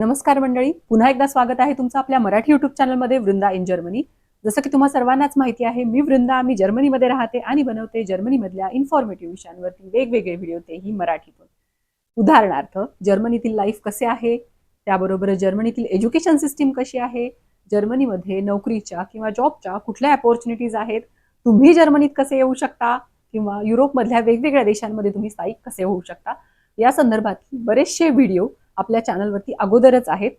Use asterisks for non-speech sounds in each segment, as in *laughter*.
नमस्कार मंडळी. पुन्हा एकदा स्वागत आहे तुमचं आपल्या मराठी युट्यूब चॅनलमध्ये वृंदा इन जर्मनी. जसं की तुम्हा सर्वांनाच माहिती आहे मी वृंदा मी जर्मनीमध्ये राहते आणि बनवते जर्मनीमधल्या इन्फॉर्मेटिव्ह विषयांवरती वेगवेगळे व्हिडिओ तेही मराठीतून उदाहरणार्थ जर्मनीतील लाईफ कसे आहे? त्याबरोबर जर्मनीतील एज्युकेशन सिस्टीम कशी आहे? जर्मनीमध्ये नोकरीच्या किंवा जॉबच्या कुठल्या अपॉर्च्युनिटीज आहेत? तुम्ही जर्मनीत कसे येऊ शकता? किंवा युरोपमधल्या वेगवेगळ्या देशांमध्ये तुम्ही स्थायिक कसे होऊ शकता? या संदर्भात बरेचसे व्हिडिओ आपल्या चॅनलवरती अगोदरच आहेत.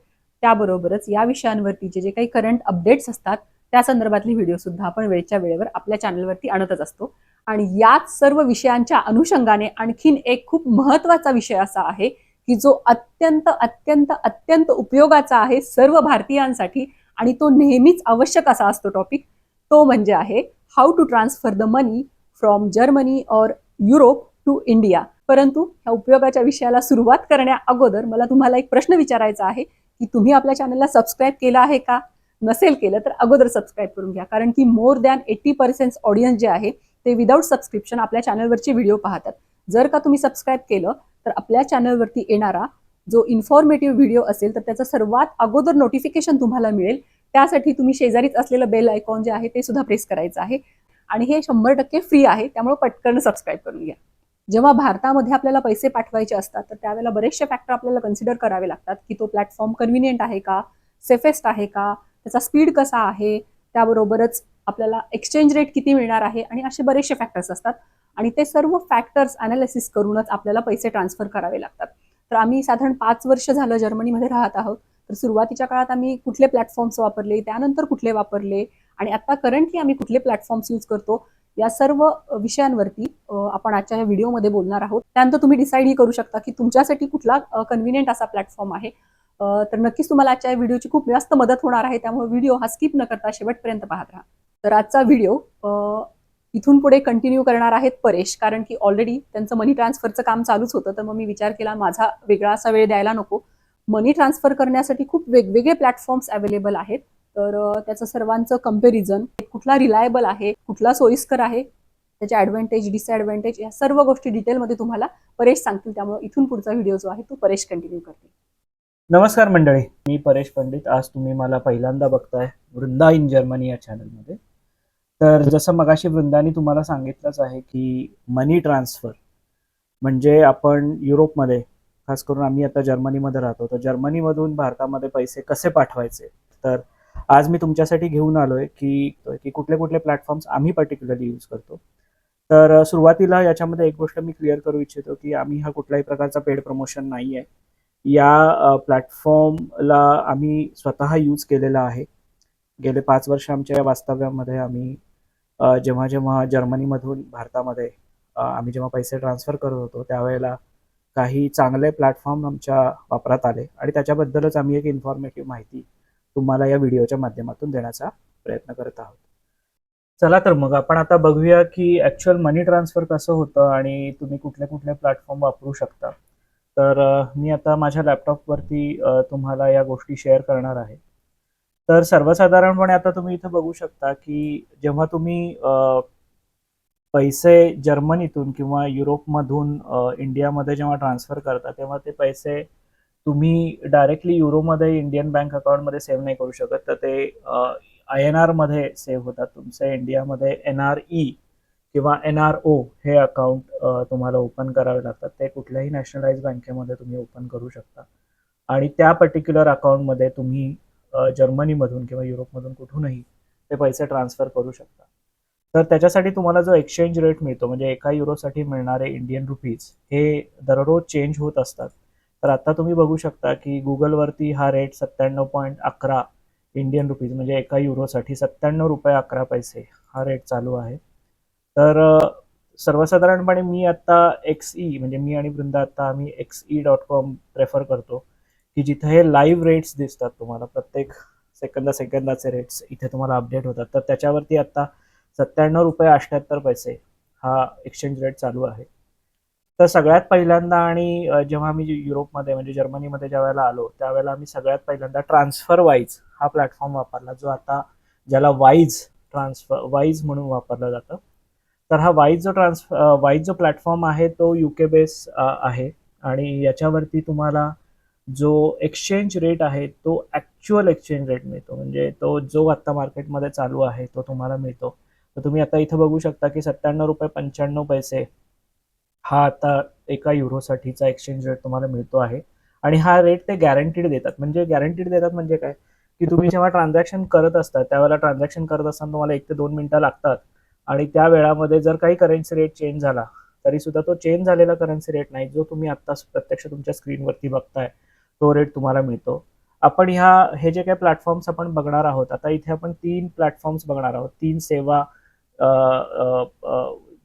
त्याबरोबरच या विषयांवरती जे जे काही करंट अपडेट्स असतात त्या संदर्भातले व्हिडिओ सुद्धा आपण वेळच्या वेळेवर आपल्या चॅनलवरती आणतच असतो. आणि याच सर्व विषयांच्या अनुषंगाने आणखीन एक खूप महत्त्वाचा विषय असा आहे की जो अत्यंत अत्यंत अत्यंत उपयोगाचा आहे सर्व भारतीयांसाठी आणि तो नेहमीच आवश्यक असा असतो टॉपिक तो म्हणजे आहे how to transfer the money from Germany और युरोप टू इंडिया परंतु ह्या उपयोगाच्या विषयाला सुरुवात करण्या अगोदर मला तुम्हाला एक प्रश्न विचारायचा आहे की तुम्ही आपल्या चॅनलला सबस्क्राईब केलं आहे का? नसेल केलं तर अगोदर सबस्क्राईब करून घ्या. कारण की more than eighty percent audience जे आहे ते विदाऊट सबस्क्रिप्शन आपल्या चॅनलवरचे व्हिडिओ पाहतात. जर का तुम्ही सबस्क्राईब केलं तर आपल्या चॅनलवरती येणारा जो इन्फॉर्मेटिव्ह व्हिडिओ असेल तर त्याचं सर्वात अगोदर नोटिफिकेशन तुम्हाला मिळेल. त्यासाठी तुम्ही शेजारीच असलेलं बेल आयकॉन जे आहे ते सुद्धा प्रेस करायचं आहे. आणि हे शंभर टक्के फ्री आहे त्यामुळे पटकन सबस्क्राईब करून घ्या. जेव्हा भारतामध्ये आपल्याला पैसे पाठवायचे असतात तर त्यावेळेला बरेचसे फॅक्टर आपल्याला कन्सिडर करावे लागतात की तो प्लॅटफॉर्म कन्व्हिनियंट आहे का सेफेस्ट आहे का त्याचा स्पीड कसा आहे त्याबरोबरच आपल्याला एक्सचेंज रेट किती मिळणार आहे आणि असे बरेचसे फॅक्टर्स असतात. आणि ते सर्व फॅक्टर्स अनालिसिस करूनच आपल्याला पैसे ट्रान्सफर करावे लागतात. तर आम्ही साधारण पाच वर्ष झालं जर्मनीमध्ये राहत आहोत. तर सुरुवातीच्या काळात आम्ही कुठले प्लॅटफॉर्म्स वापरले त्यानंतर कुठले वापरले आणि आता करंटली आम्ही कुठले प्लॅटफॉर्म्स यूज करतो या सर्व विषयांवरती आपण आजच्या या व्हिडिओमध्ये बोलणार आहोत. त्यानंतर तुम्ही डिसाईडही करू शकता की तुमच्यासाठी कुठला कन्व्हिनियंट असा प्लॅटफॉर्म आहे. तर नक्कीच तुम्हाला आजच्या व्हिडिओची खूप जास्त मदत होणार आहे. त्यामुळे व्हिडिओ हा स्किप न करता शेवटपर्यंत पाहत राहा. तर आजचा व्हिडिओ इथून पुढे कंटिन्यू करणार आहेत परेश. कारण की ऑलरेडी त्यांचं मनी ट्रान्सफरचं काम चालूच होतं. तर मग मी विचार केला माझा वेगळा असा वेळ द्यायला नको. मनी ट्रान्सफर करण्यासाठी खूप वेगवेगळे प्लॅटफॉर्म्स अवेलेबल आहेत. तर त्याचं सर्वांचं कंपॅरिझन कुठला रिलायबल आहे कुठला सोयीस्कर आहे त्याचे ॲडव्हान्टेज डिसॲडव्हान्टेज या सर्व गोष्टी डिटेलमध्ये तुम्हाला परेश सांगतील. त्यामुळे इथून पुढचा व्हिडिओ जो आहे तो परेश कंटिन्यू करते. नमस्कार मंडळी. मी परेश पंडित. आज तुम्ही मला पहिल्यांदा बघताय वृंदा इन जर्मनी या चॅनलमध्ये तर जसं मगाशी वृंदानी तुम्हाला सांगितलंच आहे की मनी ट्रान्सफर म्हणजे आपण युरोपमध्ये खास करून आम्ही आता जर्मनीमध्ये राहतो तर जर्मनीमधून भारतामध्ये पैसे कसे पाठवायचे? तर आज मी तुमच्यासाठी घेऊन आलोय की की कुठले कुठले प्लॅटफॉर्म्स आम्ही पर्टिक्युलरली यूज करतो. तर सुरुवातीला याच्यामध्ये एक गोष्ट मी क्लिअर करू इच्छितो की आम्ही हा कुठल्याही प्रकारचा पेड प्रमोशन नाही आहे या प्लॅटफॉर्मला आम्ही स्वतः यूज केलेला आहे. गेले पाच वर्ष आमच्या या वास्तव्यामध्ये आम्ही जेव्हा जेव्हा जर्मनीमधून भारतामध्ये आम्ही जेव्हा पैसे ट्रान्सफर करत होतो त्यावेळेला काही चांगले प्लॅटफॉर्म आमच्या वापरात आले. आणि त्याच्याबद्दलच आम्ही एक इन्फॉर्मेटिव्ह माहिती तुम्हाला या व्हिडिओच्या माध्यमातून देण्याचा प्रयत्न करत आहोत. चला तर मग आपण आता बघूया की ॲक्च्युअल मनी ट्रान्सफर कसं होतं आणि तुम्ही कुठले कुठले प्लॅटफॉर्म वापरू शकता. तर मी आता माझ्या लॅपटॉपवरती तुम्हाला या गोष्टी शेअर करणार आहे. तर सर्वसाधारणपणे आता तुम्ही इथं बघू शकता की जेव्हा तुम्ही पैसे जर्मनीतून किंवा युरोपमधून इंडियामध्ये जेव्हा ट्रान्सफर करता तेव्हा ते पैसे तुम्ही डायरेक्टली युरोमध्ये इंडियन बँक अकाउंटमध्ये सेव्ह नाही करू शकत तर ते आय एन आरमध्ये सेव्ह होतात तुमचे. इंडियामध्ये एन आर ई किंवा एन आर ओ हे अकाउंट तुम्हाला ओपन करावे लागतात. ते कुठल्याही नॅशनलाइज बँकेमध्ये तुम्ही ओपन करू शकता. आणि त्या पर्टिक्युलर अकाउंटमध्ये तुम्ही जर्मनीमधून किंवा युरोपमधून कुठूनही ते पैसे ट्रान्सफर करू शकता. तर त्याच्यासाठी तुम्हाला जो एक्सचेंज रेट मिळतो म्हणजे एका युरोसाठी मिळणारे इंडियन रुपीज हे दररोज चेंज होत असतात. तर आता तुम्ही बघू शकता की गुगलवरती हा रेट सत्त्याण्णव पॉईंट अकरा इंडियन रुपीज म्हणजे एका युरोसाठी सत्त्याण्णव रुपये अकरा पैसे हा रेट चालू आहे. तर सर्वसाधारणपणे मी आत्ता एक्स ई म्हणजे मी आणि वृंदा आत्ता आम्ही X E dot com prefer करतो की जिथे हे लाईव्ह रेट्स दिसतात तुम्हाला प्रत्येक सेकंदा सेकंदाचे रेट्स इथे तुम्हाला अपडेट होतात. तर त्याच्यावरती आता सत्त्याण्णव रुपये अठ्ठ्याहत्तर पैसे हा एक्सचेंज रेट चालू आहे. तर सगळ्यात पहिल्यांदा आणि जेव्हा मी युरोपमध्ये म्हणजे जर्मनीमध्ये ज्या वेळेला आलो त्यावेळेला आम्ही सगळ्यात पहिल्यांदा ट्रान्सफर वाईज हा प्लॅटफॉर्म वापरला जो आता ज्याला वाईज ट्रान्सफर वाईज म्हणून वापरलं जातं. तर हा वाईज जो ट्रान्सफर वाईज जो प्लॅटफॉर्म आहे तो यू के बेस आहे. आणि याच्यावरती तुम्हाला जो एक्सचेंज रेट आहे तो ॲक्च्युअल एक्सचेंज रेट मिळतो. म्हणजे तो जो आत्ता मार्केटमध्ये चालू आहे तो तुम्हाला मिळतो. तर तुम्ही आता इथं बघू शकता की सत्त्याण्णव रुपये पंच्याण्णव पैसे हा आता एका युरोसाठीचा एक्सचेंज रेट तुम्हाला मिळतो आहे. आणि हा रेट ते गॅरंटीड देतात. म्हणजे गॅरंटीड देतात म्हणजे काय? की तुम्ही जेव्हा ट्रान्झॅक्शन करत असता त्यावेळेला ट्रान्झॅक्शन करत असताना तुम्हाला एक ते दोन मिनिटं लागतात. आणि त्या वेळामध्ये जर काही करन्सी रेट चेंज झाला तरी सुद्धा तो चेंज झालेला करन्सी रेट नाही जो तुम्ही आत्ता प्रत्यक्ष तुमच्या स्क्रीनवरती बघताय तो रेट तुम्हाला मिळतो. आपण ह्या हे जे काही प्लॅटफॉर्म्स आपण बघणार आहोत आता इथे आपण तीन प्लॅटफॉर्म्स बघणार आहोत. तीन सेवा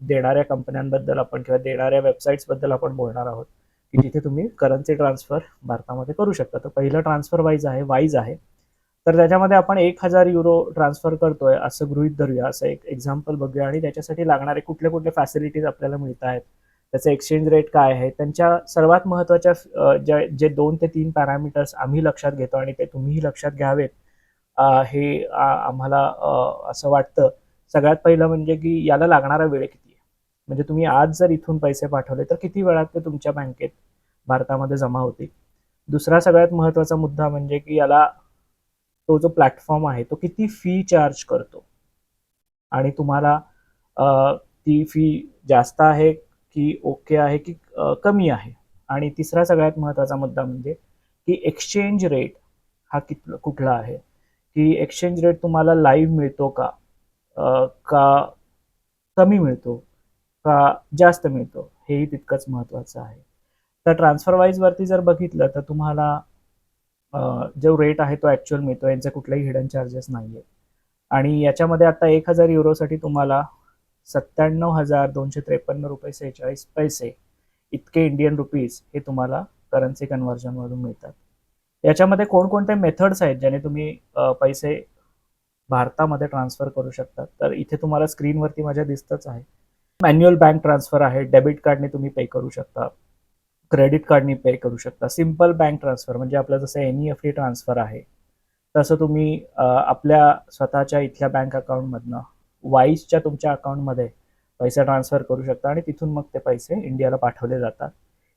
देणाऱ्या कंपन्यांबद्दल आपण किंवा देणाऱ्या वेबसाईट्सबद्दल आपण बोलणार आहोत की जिथे तुम्ही करन्सी ट्रान्सफर भारतामध्ये करू शकता. तर पहिलं ट्रान्सफर वाईज आहे वाईज आहे. तर त्याच्यामध्ये आपण एक हजार युरो ट्रान्सफर करतोय असं गृहित धरूया. असं एक एक्झाम्पल बघूया. आणि त्याच्यासाठी लागणारे कुठले कुठले फॅसिलिटीज आपल्याला मिळत आहेत त्याचं एक्सचेंज रेट काय आहे त्यांच्या सर्वात महत्त्वाच्या ज्या जे दोन ते तीन पॅरामीटर्स आम्ही लक्षात घेतो आणि ते तुम्हीही लक्षात घ्यावेत. हे आम्हाला असं वाटतं. सगळ्यात पहिलं म्हणजे की याला लागणारा वेळ किती म्हणजे तुम्ही आज जर इथून पैसे पाठवले तर किती वेळात ते तुमच्या बँकेत भारतामध्ये जमा होतील? दुसरा सगळ्यात महत्त्वाचा मुद्दा म्हणजे की याला तो जो प्लॅटफॉर्म आहे तो किती फी चार्ज करतो? आणि तुम्हाला ती फी जास्त आहे की ओके आहे की कमी आहे? आणि तिसरा सगळ्यात महत्त्वाचा मुद्दा म्हणजे की एक्सचेंज रेट हा कित कुठला आहे? की एक्सचेंज रेट तुम्हाला लाईव्ह मिळतो का? आ, का कमी मिळतो? का जास्त मिळतो हेही तितकंच महत्त्वाचं आहे. तर ट्रान्सफर वाईजवरती जर बघितलं तर तुम्हाला जो रेट आहे तो ॲक्च्युअल मिळतो यांचे कुठलेही हिडन चार्जेस नाही आहेत आणि याच्यामध्ये आता एक हजार युरोसाठी तुम्हाला सत्त्याण्णव हजार दोनशे त्रेपन्न रुपये सेहेचाळीस पैसे इतके इंडियन रुपीज हे तुम्हाला करन्सी कन्व्हर्जनमधून मिळतात. याच्यामध्ये कोणकोणते मेथड्स आहेत ज्याने तुम्ही पैसे भारतामध्ये ट्रान्सफर करू शकता? तर इथे तुम्हाला स्क्रीनवरती माझ्या दिसतच आहे. मॅन्युअल बँक ट्रान्सफर आहे डेबिट कार्डने तुम्ही पे करू शकता क्रेडिट कार्डने पे करू शकता. सिंपल बँक ट्रान्सफर म्हणजे आपलं जसं N E F T transfer आहे तसं तुम्ही आपल्या स्वतःच्या इथल्या बँक अकाउंटमधनं वाईसच्या तुमच्या अकाउंटमध्ये पैसे ट्रान्सफर करू शकता आणि तिथून मग ते पैसे इंडियाला पाठवले जातात.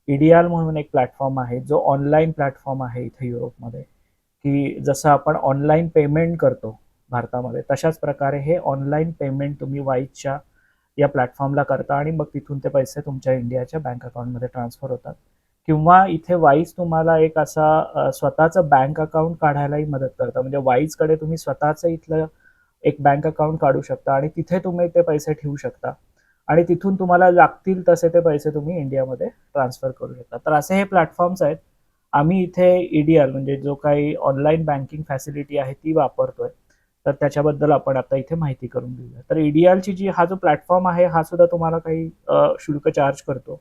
इडियाल म्हणून एक प्लॅटफॉर्म आहे जो ऑनलाईन प्लॅटफॉर्म आहे इथे युरोपमध्ये की जसं आपण ऑनलाईन पेमेंट करतो भारतामध्ये तशाच प्रकारे हे ऑनलाईन पेमेंट तुम्ही वाईजच्या या प्लॅटफॉर्मला करता आणि मग तिथून ते पैसे तुमच्या इंडियाच्या बँक अकाउंटमध्ये ट्रान्सफर होतात. किंवा इथे वाईज तुम्हाला एक असा स्वतःचं बँक अकाउंट काढायलाही मदत करतं. म्हणजे वाईजकडे तुम्ही स्वतःचं इथलं एक बँक अकाउंट काढू शकता आणि तिथे तुम्ही ते पैसे ठेवू शकता. आणि तिथून तुम्हाला लागतील तसे ते पैसे तुम्ही इंडियामध्ये ट्रान्सफर करू शकता. तर असे हे प्लॅटफॉर्म्स आहेत. आम्ही इथे ईडीआर म्हणजे जो काही ऑनलाईन बँकिंग फॅसिलिटी आहे ती वापरतोय. तर त्याच्याबद्दल आपण आता इथे माहिती करून घेऊया. तर ईडीआरची जी हा जो प्लॅटफॉर्म आहे हा सुद्धा तुम्हाला काही शुल्क चार्ज करतो.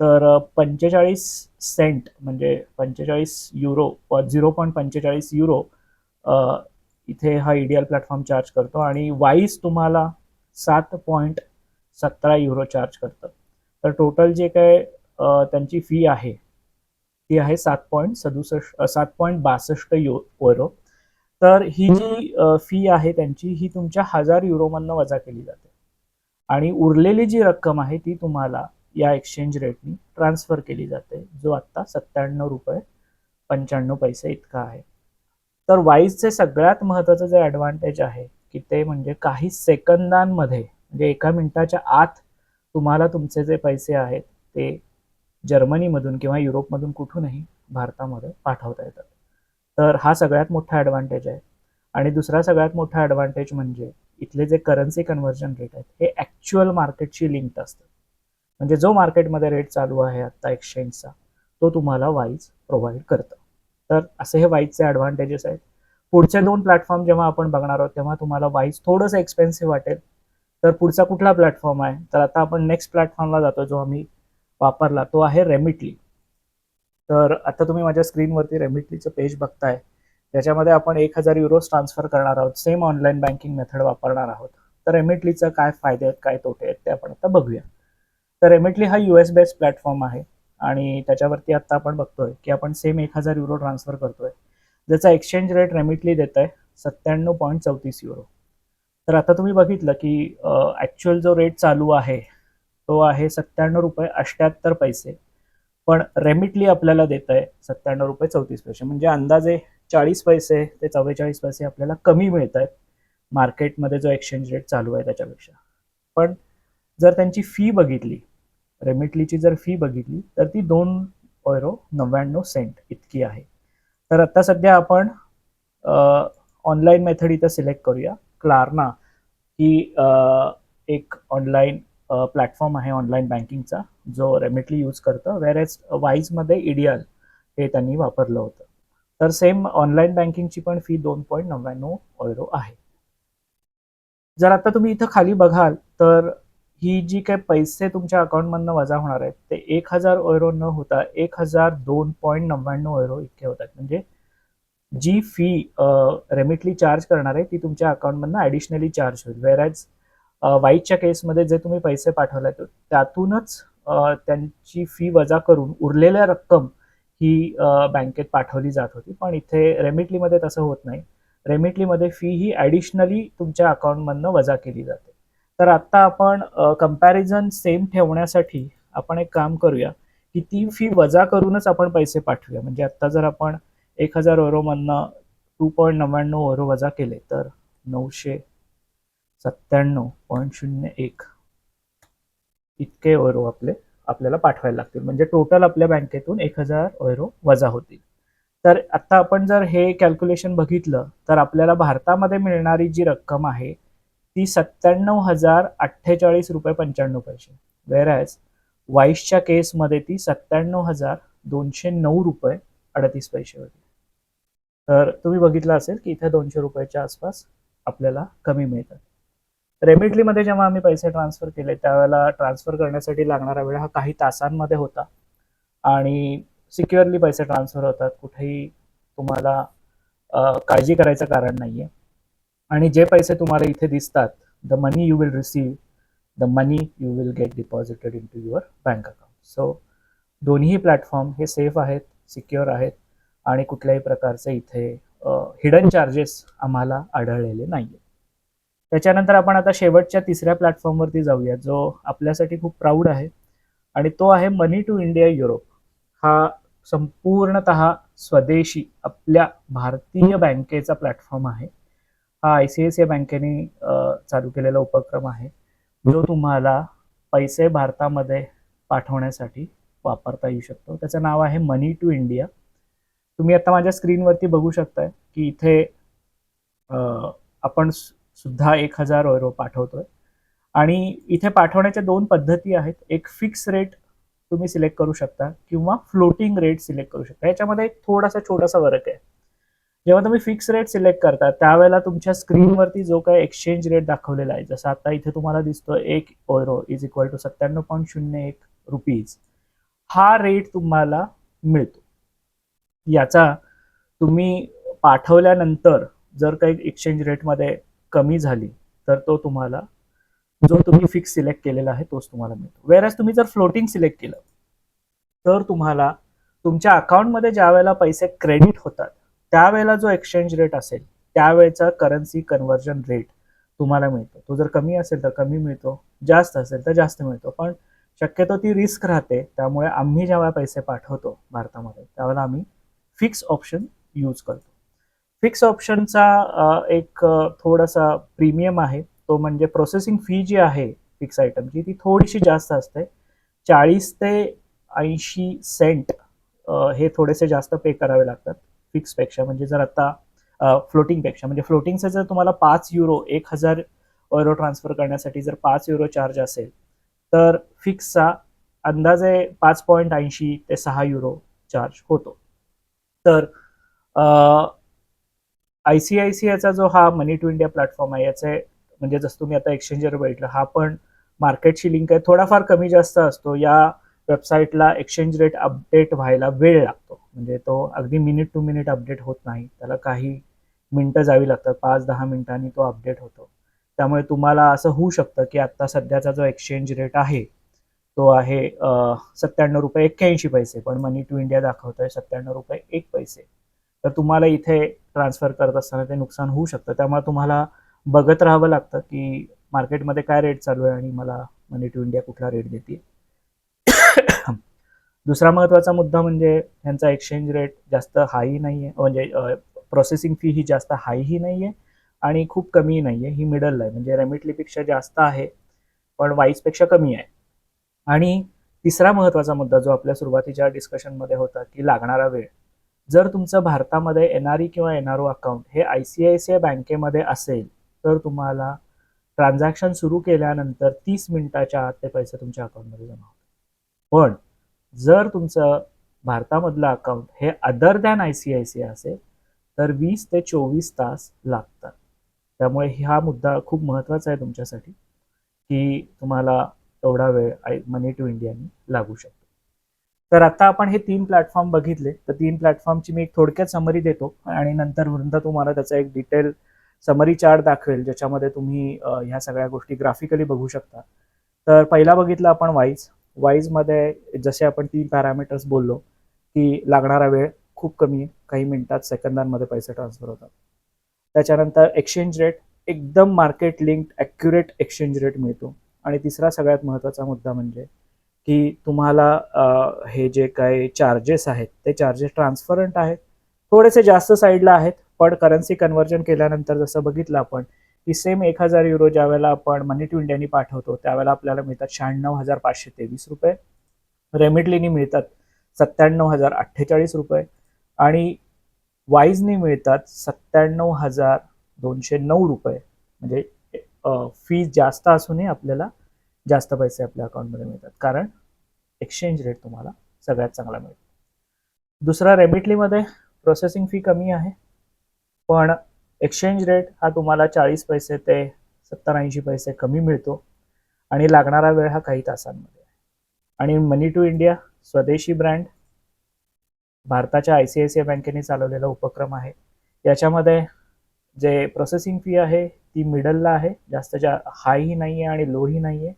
तर पंचेचाळीस सेंट म्हणजे पंचेचाळीस युरो झिरो पॉईंट पंचेचाळीस युरो इथे हा ईडीआर प्लॅटफॉर्म चार्ज करतो आणि वाईस तुम्हाला सात पॉईंट सतरा युरो चार्ज करतं. तर टोटल जे काय त्यांची फी आहे ती आहे सात पॉईंट सदुसष्ट सात पॉईंट बासष्ट यु युरो तर ही जी फी आहे त्यांची ही तुमच्या हजार युरोमधनं वजा केली जाते. आणि उरलेली जी रक्कम आहे ती तुम्हाला या एक्सचेंज रेटनी ट्रान्सफर केली जाते जो आत्ता सत्त्याण्णव रुपये पंच्याण्णव पैसे इतका आहे. तर वाईजचे सगळ्यात महत्त्वाचं जे ॲडव्हान्टेज आहे की ते म्हणजे काही सेकंदांमध्ये म्हणजे एका मिनिटाच्या आत तुम्हाला तुमचे जे पैसे आहेत ते जर्मनीमधून किंवा युरोपमधून कुठूनही भारतामध्ये पाठवता येतात. तर हा सगळ्यात मोठा ॲडव्हान्टेज आहे. आणि दुसरा सगळ्यात मोठा ॲडव्हान्टेज म्हणजे इथले जे करन्सी कन्व्हर्जन रेट आहेत हे ॲक्च्युअल मार्केटशी लिंक्ड असतात. म्हणजे जो मार्केटमध्ये रेट चालू आहे आत्ता एक्सचेंजचा तो तुम्हाला वाईज प्रोव्हाइड करतं. तर असे हे वाईजचे ॲडव्हान्टेजेस आहेत. पुढचे दोन प्लॅटफॉर्म जेव्हा आपण बघणार आहोत तेव्हा तुम्हाला वाईज थोडंसं एक्सपेन्सिव्ह वाटेल. तर पुढचा कुठला प्लॅटफॉर्म आहे? तर आता आपण नेक्स्ट प्लॅटफॉर्मला जातो जो आम्ही वापरला तो आहे रेमिटली तर आता तुम्ही माझ्या स्क्रीनवरती रेमिटलीचं पेज बघताय. त्याच्यामध्ये आपण एक हजार युरोज ट्रान्सफर करणार आहोत. सेम ऑनलाईन बँकिंग मेथड वापरणार आहोत. तर रेमिटलीचं काय फायदे आहेत काय तोटे आहेत ते आपण आता बघूया. तर रेमिटली हा यू एस बेस्ड प्लॅटफॉर्म आहे आणि त्याच्यावरती आता आपण बघतोय की आपण सेम एक हजार युरो ट्रान्सफर करतोय. ज्याचा एक्सचेंज रेट रेमिटली देत आहे सत्त्याण्णव पॉईंट चौतीस युरो तर आता तुम्ही बघितलं की ॲक्च्युअल जो रेट चालू आहे तो आहे सत्त्याण्णव रुपये अष्ट्याहत्तर पैसे. पण रेमिटली आपल्याला देत आहे सत्त्याण्णव रुपये चौतीस पैसे. म्हणजे अंदाजे चाळीस पैसे ते चव्वेचाळीस पैसे आपल्याला कमी मिळत आहेत मार्केटमध्ये जो एक्सचेंज रेट चालू आहे त्याच्यापेक्षा. पण जर त्यांची फी बघितली रेमिटलीची जर फी बघितली तर ती दोन ओयरो नव्याण्णव सेंट इतकी आहे. तर आत्ता सध्या आपण ऑनलाईन मेथड इथं सिलेक्ट करूया. क्लार्ना ही एक ऑनलाईन प्लॅटफॉर्म आहे ऑनलाईन बँकिंगचा जो रेमिटली यूज करतं वेरेज वाईजमध्ये इडियल हे त्यांनी वापरलं होतं. तर सेम ऑनलाईन बँकिंगची पण फी दोन पॉईंट नव्याण्णव ऑयरो आहे. जर आता तुम्ही इथं खाली बघाल तर ही जी काही पैसे तुमच्या अकाउंटमधनं वजा होणार आहेत ते एक हजार ऑयरो न होता एक हजार दोन पॉईंट नव्याण्णव ऑयरो इतके होतात. म्हणजे जी फी रेमिटली चार्ज करणार आहे ती तुमच्या अकाउंटमधनं ॲडिशनली चार्ज होईल. वेरॅज वाईटच्या केसमध्ये जे तुम्ही पैसे पाठवले त्यातूनच त्यांची फी वजा करून उरलेल्या रक्कम ही बँकेत पाठवली जात होती. पण इथे रेमिटलीमध्ये तसं होत नाही. रेमिटलीमध्ये फी ही ॲडिशनली तुमच्या अकाउंटमधनं वजा केली जाते. तर आत्ता आपण कंपॅरिझन सेम ठेवण्यासाठी आपण एक काम करूया की ती फी वजा करूनच आपण पैसे पाठवूया. म्हणजे आत्ता जर आपण एक हजार ओरोमधनं टू पॉईंट नव्याण्णव ओरो वजा केले तर नऊशे सत्त्याण्णव पॉईंट शून्य एक. इतके ओरो आपले आपल्याला पाठवायला लागतील. म्हणजे टोटल आपल्या बँकेतून एक हजार ओरो वजा होतील. तर आत्ता आपण जर हे कॅल्क्युलेशन बघितलं तर आपल्याला भारतामध्ये मिळणारी जी रक्कम आहे ती सत्त्याण्णव हजार अठ्ठेचाळीस रुपये पंच्याण्णव पैसे. वेरॅज वाईसच्या केसमध्ये ती सत्त्याण्णव हजार दोनशे नऊ रुपये अडतीस पैसे होती. तर तुम्ही बघितलं असेल की इथे दोनशे रुपयाच्या आसपास आपल्याला कमी मिळतात. रेमिटलीमध्ये जेव्हा आम्ही पैसे ट्रान्सफर केले त्यावेळेला ट्रान्सफर करण्यासाठी लागणारा वेळ हा काही तासांमध्ये होता. आणि सिक्युअरली पैसे ट्रान्सफर होतात. कुठेही तुम्हाला काळजी करायचं कारण नाही आहे आणि जे पैसे तुम्हाला इथे दिसतात the money you will receive the money you will get deposited in to your bank account so दोन्ही प्लॅटफॉर्म हे सेफ आहेत सिक्युअर आहेत आणि कुठल्याही प्रकारचे इथे हिडन चार्जेस आम्हाला आढळलेले नाही आहेत त्याच्यानंतर आपण आता शेवटच्या तिसऱ्या प्लॅटफॉर्मवरती जाऊया जो आपल्यासाठी खूप प्राऊड आहे. आणि तो आहे मनी टू इंडिया युरोप हा संपूर्णत स्वदेशी आपल्या भारतीय बँकेचा प्लॅटफॉर्म आहे. हा I C I C I बँकेने चालू केलेला उपक्रम आहे जो तुम्हाला पैसे भारतामध्ये पाठवण्यासाठी वापरता येऊ शकतो. त्याचं नाव आहे मनी टू इंडिया तुम्ही आता माझ्या स्क्रीनवरती बघू शकताय की इथे आपण सुद्धा एक हजार युरो पाठवतोय. आणि इथे पाठवण्याच्या दोन पद्धती आहेत. एक फिक्स रेट तुम्ही सिलेक्ट करू शकता किंवा फ्लोटिंग रेट सिलेक्ट करू शकता. याच्यामध्ये एक थोडासा छोटासा फरक आहे. जेव्हा तुम्ही फिक्स रेट सिलेक्ट करता त्यावेळेला तुमच्या स्क्रीनवरती जो काही एक्सचेंज रेट दाखवलेला आहे जसं आता इथे तुम्हाला दिसतो एक ओरो इज इक्वल टू सत्त्याण्णव पॉईंट शून्य एक रुपीज हा रेट तुम्हाला मिळतो. याचा तुम्ही पाठवल्यानंतर जर काही एक्सचेंज रेटमध्ये कमी झाली तर तो तुम्हाला जो तुम्ही फिक्स सिलेक्ट केलेला आहे तोच तुम्हाला मिळतो. वेरॅज तुम्ही जर फ्लोटिंग सिलेक्ट केलं तर तुम्हाला तुमच्या अकाउंटमध्ये ज्या वेळेला पैसे क्रेडिट होतात त्यावेळेला जो एक्सचेंज रेट असेल त्यावेळेचा करन्सी कन्व्हर्जन रेट तुम्हाला मिळतो. तो जर कमी असेल तर कमी मिळतो. जास्त असेल तर जास्त मिळतो. पण शक्यतो ती रिस्क राहते. त्यामुळे आम्ही ज्यावेळेला पैसे पाठवतो भारतामध्ये त्यावेळेला आम्ही फिक्स ऑप्शन यूज करतो. फिक्स ऑप्शनचा एक थोडासा प्रीमियम आहे. तो म्हणजे प्रोसेसिंग फी जी आहे फिक्स आयटमची ती थोडीशी जास्त असते. चाळीस ते ऐंशी सेंट हे थोडेसे जास्त पे करावे लागतात फिक्सपेक्षा म्हणजे जर आता फ्लोटिंगपेक्षा म्हणजे फ्लोटिंगचं जर तुम्हाला पाच युरो एक हजार युरो ट्रान्सफर करण्यासाठी जर पाच युरो चार्ज असेल तर फिक्सचा अंदाजे पाच पॉईंट ऐंशी ते सहा युरो चार्ज होतो. तर आय सी आय सी आयचा जो हा मनी टू इंडिया प्लॅटफॉर्म आहे याचे म्हणजे जसं तुम्ही आता एक्सचेंजवर बघितलं हा पण मार्केटशी लिंक आहे. थोडाफार कमी जास्त असतो. या वेबसाईटला एक्सचेंज रेट अपडेट व्हायला वेळ लागतो. म्हणजे तो अगदी मिनिट टू मिनिट अपडेट होत नाही. त्याला काही मिनटं जावी लागतात. पाच दहा मिनिटांनी तो अपडेट होतो. त्यामुळे तुम्हाला असं होऊ शकतं की आत्ता सध्याचा जो एक्सचेंज रेट आहे तो आहे सत्त्याण्णव रुपये एक्क्याऐंशी पैसे. पण मनी टू इंडिया दाखवतोय सत्त्याण्णव रुपये एक पैसे. तर तुम्हाला इथे ट्रान्सफर करत असताना ते नुकसान होऊ शकतं. त्यामुळे तुम्हाला बघत राहावं लागतं की मार्केटमध्ये काय रेट चालू आहे आणि मला मनी टू इंडिया कुठला रेट देते *coughs* दुसरा महत्त्वाचा मुद्दा म्हणजे ह्यांचा एक्सचेंज रेट जास्त हाई नाही आहे म्हणजे प्रोसेसिंग फी ही जास्त हायही नाही आहे आणि खूप कमी नाही आहे ही मिडल आहे. म्हणजे रेमिटलीपेक्षा जास्त आहे पण वाईजपेक्षा कमी आहे. आणि तिसरा महत्त्वाचा मुद्दा जो आपल्या सुरुवातीच्या डिस्कशनमध्ये होता की लागणारा वेळ. जर तुमचं भारतामध्ये एन आर ई किंवा एन आर ओ अकाउंट हे I C I C I बँकेमध्ये असेल तर तुम्हाला ट्रान्झॅक्शन सुरू केल्यानंतर तीस मिनिटाच्या आत ते पैसे तुमच्या अकाउंटमध्ये जमा होतात. पण जर तुमचं भारतामधलं अकाउंट हे other than I C I C I असेल तर वीस ते चोवीस तास लागतात. त्यामुळे हा मुद्दा खूप महत्त्वाचा आहे तुमच्यासाठी की तुम्हाला एवढा वेळ आय मनी टू इंडियानी लागू शकतो. तर आता आपण हे तीन प्लॅटफॉर्म बघितले. तर तीन प्लॅटफॉर्मची मी एक थोडक्यात समरी देतो आणि नंतर वृंदा तुम्हाला त्याचा एक डिटेल समरी चार्ट दाखवेल ज्याच्यामध्ये तुम्ही ह्या सगळ्या गोष्टी ग्राफिकली बघू शकता. तर पहिला बघितला आपण वाईज वाईजमध्ये जसे आपण तीन पॅरामीटर्स बोललो की लागणारा वेळ खूप कमी आहे. काही मिनिटात सेकंदांमध्ये पैसे ट्रान्सफर होतात. त्याच्यानंतर एक्सचेंज रेट एकदम market linked accurate exchange rate मिळतो. आणि तिसरा सगळ्यात महत्त्वाचा मुद्दा म्हणजे की तुम्हाला हे जे काही चार्जेस आहेत ते चार्जेस ट्रान्सफरंट आहेत. थोडेसे जास्त साईडला आहेत पण करन्सी कन्व्हर्जन केल्यानंतर जसं बघितलं आपण की सेम एक हजार युरो ज्या वेळेला आपण मनी टू इंडियानी पाठवतो त्यावेळेला आपल्याला मिळतात शहाण्णव हजार पाचशे तेवीस रुपये. रेमिटलीनी मिळतात सत्त्याण्णव हजार अठ्ठेचाळीस रुपये. आणि वाईजनी मिळतात सत्त्याण्णव हजार दोनशे नऊ रुपये. म्हणजे फी जास्त असूनही आपल्याला जास्त पैसे आपल्या अकाउंटमध्ये मिळतात. कारण एक्सचेंज रेट तुम्हाला सगळ्यात चांगला मिळतो. दुसरा रेमिटलीमध्ये प्रोसेसिंग फी कमी आहे. पण एक्सचेंज रेट हा तुम्हाला चाळीस पैसे ते सत्तर ऐंशी पैसे कमी मिळतो. आणि लागणारा वेळ हा काही तासांमध्ये आहे. आणि मनी टू इंडिया स्वदेशी ब्रँड भारताच्या I C I C I बँकेने चालवलेला उपक्रम आहे. याच्यामध्ये जे प्रोसेसिंग फी आहे ती मिडलला आहे. जास्त जा हायही नाही आहे आणि लोही नाही आहे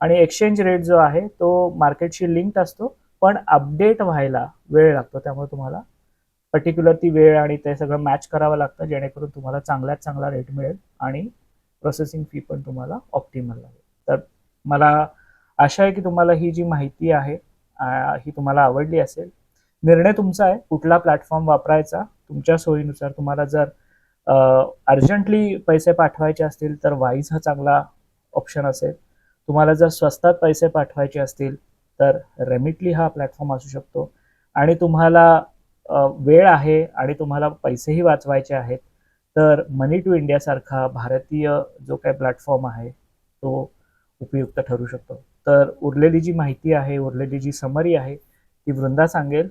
आणि एक्सचेंज रेट जो आहे तो मार्केटशी लिंक्ड असतो पण अपडेट व्हायला वेळ लागतो. त्यामुळे तुम्हाला पर्टिक्युलर ती वेळ आणि ते सगळं मॅच करावं लागतं जेणेकरून तुम्हाला चांगल्यात चांगला रेट मिळेल आणि प्रोसेसिंग फी पण तुम्हाला ऑप्टिमल लागेल. तर मला आशा आहे की तुम्हाला ही जी माहिती आहे ही तुम्हाला आवडली असेल. निर्णय तुमचा आहे कुठला प्लॅटफॉर्म वापरायचा तुमच्या सोयीनुसार तुम्हाला जर अर्जंटली पैसे पाठवायचे असतील तर वाईज हा चांगला ऑप्शन असेल. तुम्हाला जर स्वस्तात पैसे पाठवायचे असतील तर रेमिटली हा प्लॅटफॉर्म असू शकतो. आणि तुम्हाला वेळ आहे आणि तुम्हाला पैसेही वाचवायचे आहेत तर मनी टू इंडियासारखा भारतीय जो काही प्लॅटफॉर्म आहे तो उपयुक्त ठरू शकतो. तर उरलेली जी माहिती आहे उरलेली जी समरी आहे ती वृंदा सांगेल.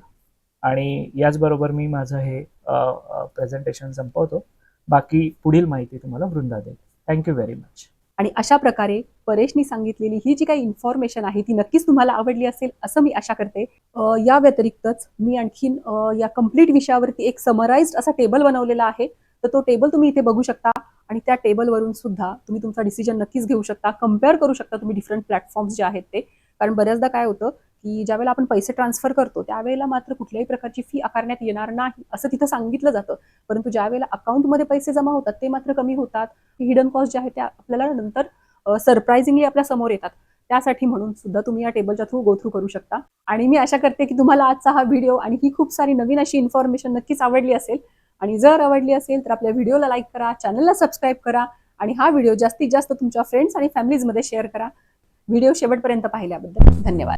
आणि याचबरोबर मी माझं हे प्रेझेंटेशन संपवतो. बाकी पुढील माहिती तुम्हाला वृंदा देईल. थँक्यू व्हेरी मच आणि अशा प्रकारे परेशनी सांगितलेली ही जी काही इन्फॉर्मेशन आहे ती नक्कीच तुम्हाला आवडली असेल असं मी आशा करते. या व्यतिरिक्तच मी आणखीन या कंप्लीट विषयावरती एक समराइज्ड असा टेबल बनवलेला आहे. तर तो टेबल तुम्ही इथे बघू शकता आणि त्या टेबलवरून सुद्धा तुम्ही तुमचा डिसिजन नक्कीच घेऊ शकता. कंपेअर करू शकता तुम्ही डिफरंट प्लॅटफॉर्म्स जे आहेत ते. कारण बऱ्याचदा काय होतं की ज्यावेळेला आपण पैसे ट्रान्सफर करतो त्यावेळेला मात्र कुठल्याही प्रकारची फी आकारण्यात येणार नाही असं तिथं सांगितलं जातं. परंतु ज्यावेळेला अकाउंटमध्ये पैसे जमा होतात ते मात्र कमी होतात. हिडन कॉस्ट ज्या आहेत त्या आपल्याला नंतर सरप्राइझिंगली आपल्यासमोर येतात. त्यासाठी म्हणून सुद्धा तुम्ही या टेबलच्या थ्रू गो थ्रू करू शकता. आणि मी आशा करते की तुम्हाला आजचा हा व्हिडिओ आणि ही खूप सारी नवीन अशी इन्फॉर्मेशन नक्कीच आवडली असेल. आणि जर आवडली असेल तर आपल्या व्हिडिओला लाईक करा चॅनलला सबस्क्राईब करा आणि हा व्हिडिओ जास्तीत जास्त तुमच्या फ्रेंड्स आणि फॅमिलीजमध्ये शेअर करा. व्हिडिओ शेवटपर्यंत पाहिल्याबद्दल धन्यवाद.